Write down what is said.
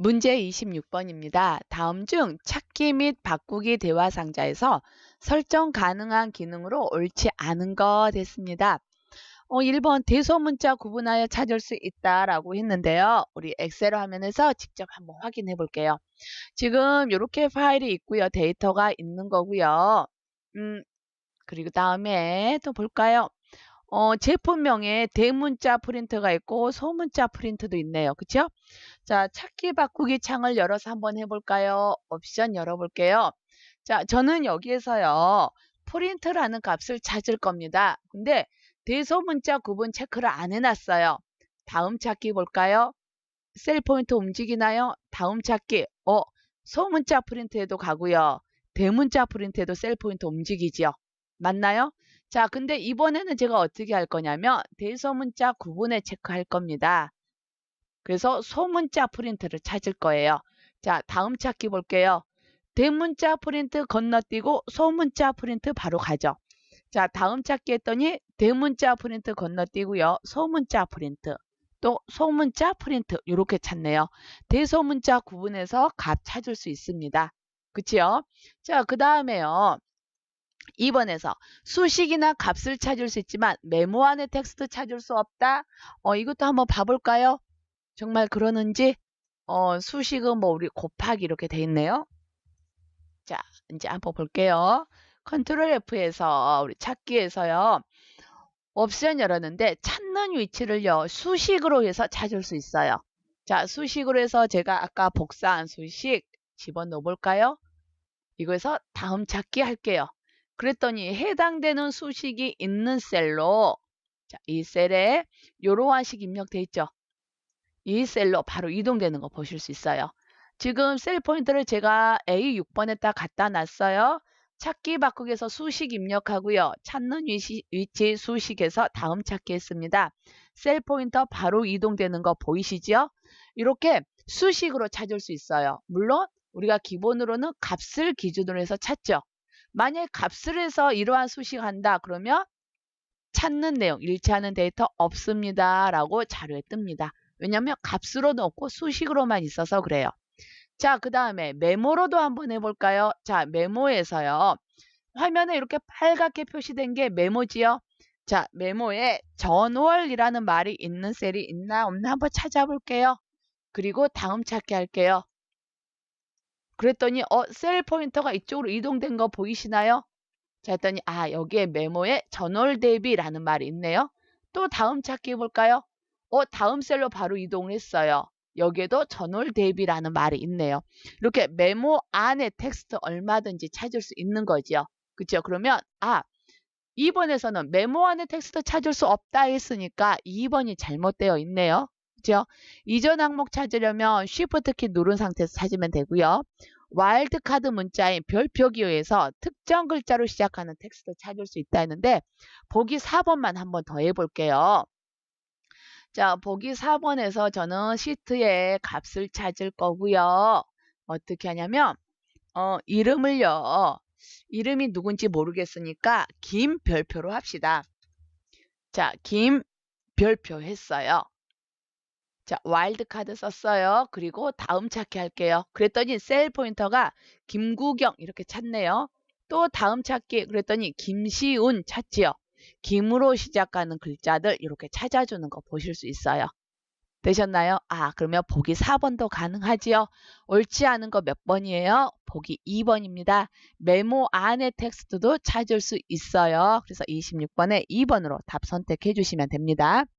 문제 26번입니다. 다음 중 찾기 및 바꾸기 대화 상자에서 설정 가능한 기능으로 옳지 않은 것 됐습니다. 어, 1번 대소문자 구분하여 찾을 수 있다라고 했는데요. 우리 엑셀 화면에서 직접 한번 확인해 볼게요. 지금 이렇게 파일이 있고요. 데이터가 있는 거고요. 음, 그리고 다음에 또 볼까요? 어, 제품명에 대문자 프린트가 있고 소문자 프린트도 있네요. 그쵸? 자, 찾기 바꾸기 창을 열어서 한번 해볼까요? 옵션 열어볼게요. 자, 저는 여기에서요. 프린트라는 값을 찾을 겁니다. 근데 대소문자 구분 체크를 안 해놨어요. 다음 찾기 볼까요? 셀 포인트 움직이나요? 다음 찾기. 어, 소문자 프린트에도 가고요. 대문자 프린트에도 셀 포인트 움직이지요. 맞나요? 자, 근데 이번에는 제가 어떻게 할 거냐면 대소문자 구분에 체크할 겁니다. 그래서 소문자 프린트를 찾을 거예요. 자, 다음 찾기 볼게요. 대문자 프린트 건너뛰고 소문자 프린트 바로 가죠. 자, 다음 찾기 했더니 대문자 프린트 건너뛰고요. 소문자 프린트. 또 소문자 프린트 이렇게 찾네요. 대소문자 구분해서 값 찾을 수 있습니다. 그치요? 자, 그 다음에요. 2번에서 수식이나 값을 찾을 수 있지만 메모 안에 텍스트 찾을 수 없다. 어, 이것도 한번 봐볼까요? 정말 그러는지 어, 수식은 뭐 우리 곱하기 이렇게 돼 있네요. 자, 이제 한번 볼게요. 컨트롤 F에서 우리 찾기에서요. 옵션 열었는데 찾는 위치를요. 수식으로 해서 찾을 수 있어요. 자, 수식으로 해서 제가 아까 복사한 수식 집어넣어 볼까요? 이거에서 다음 찾기 할게요. 그랬더니 해당되는 수식이 있는 셀로 자, 이 셀에 이러한 식 입력돼 있죠. 이 셀로 바로 이동되는 거 보실 수 있어요. 지금 셀 포인트를 제가 A6번에다 갖다 놨어요. 찾기 바꾸기에서 수식 입력하고요. 찾는 위치, 위치 수식에서 다음 찾기 했습니다. 셀 포인터 바로 이동되는 거 보이시죠? 이렇게 수식으로 찾을 수 있어요. 물론 우리가 기본으로는 값을 기준으로 해서 찾죠. 만약 값을 해서 이러한 수식한다 그러면 찾는 내용, 일치하는 데이터 없습니다. 라고 자료에 뜹니다. 왜냐하면 값으로 넣고 수식으로만 있어서 그래요. 자, 그 다음에 메모로도 한번 해볼까요? 자, 메모에서요. 화면에 이렇게 빨갛게 표시된 게 메모지요. 자, 메모에 전월이라는 말이 있는 셀이 있나 없나 한번 찾아볼게요. 그리고 다음 찾기 할게요. 그랬더니 어, 셀 포인터가 이쪽으로 이동된 거 보이시나요? 자, 했더니 아, 여기에 메모에 전월 대비라는 말이 있네요. 또 다음 찾기 해볼까요? 어, 다음 셀로 바로 이동을 했어요. 여기에도 전월 대비라는 말이 있네요. 이렇게 메모 안에 텍스트 얼마든지 찾을 수 있는 거죠. 그죠? 그러면 아 2번에서는 메모 안에 텍스트 찾을 수 없다 했으니까 2번이 잘못되어 있네요. 그죠? 이전 항목 찾으려면 Shift 키 누른 상태에서 찾으면 되고요. 와일드카드 문자인 별표 기호에서 특정 글자로 시작하는 텍스트 찾을 수 있다 했는데 보기 4번만 한번 더 해볼게요. 자, 보기 4번에서 저는 시트의 값을 찾을 거고요. 어떻게 하냐면 어, 이름을요. 이름이 누군지 모르겠으니까 김 별표로 합시다. 자, 김 별표 했어요. 자, 와일드카드 썼어요. 그리고 다음 찾기 할게요. 그랬더니 셀 포인터가 김구경 이렇게 찾네요. 또 다음 찾기 그랬더니 김시운 찾지요. 김으로 시작하는 글자들 이렇게 찾아주는 거 보실 수 있어요. 되셨나요? 아, 그러면 보기 4번도 가능하지요? 옳지 않은 거 몇 번이에요? 보기 2번입니다. 메모 안에 텍스트도 찾을 수 있어요. 그래서 26번에 2번으로 답 선택해 주시면 됩니다.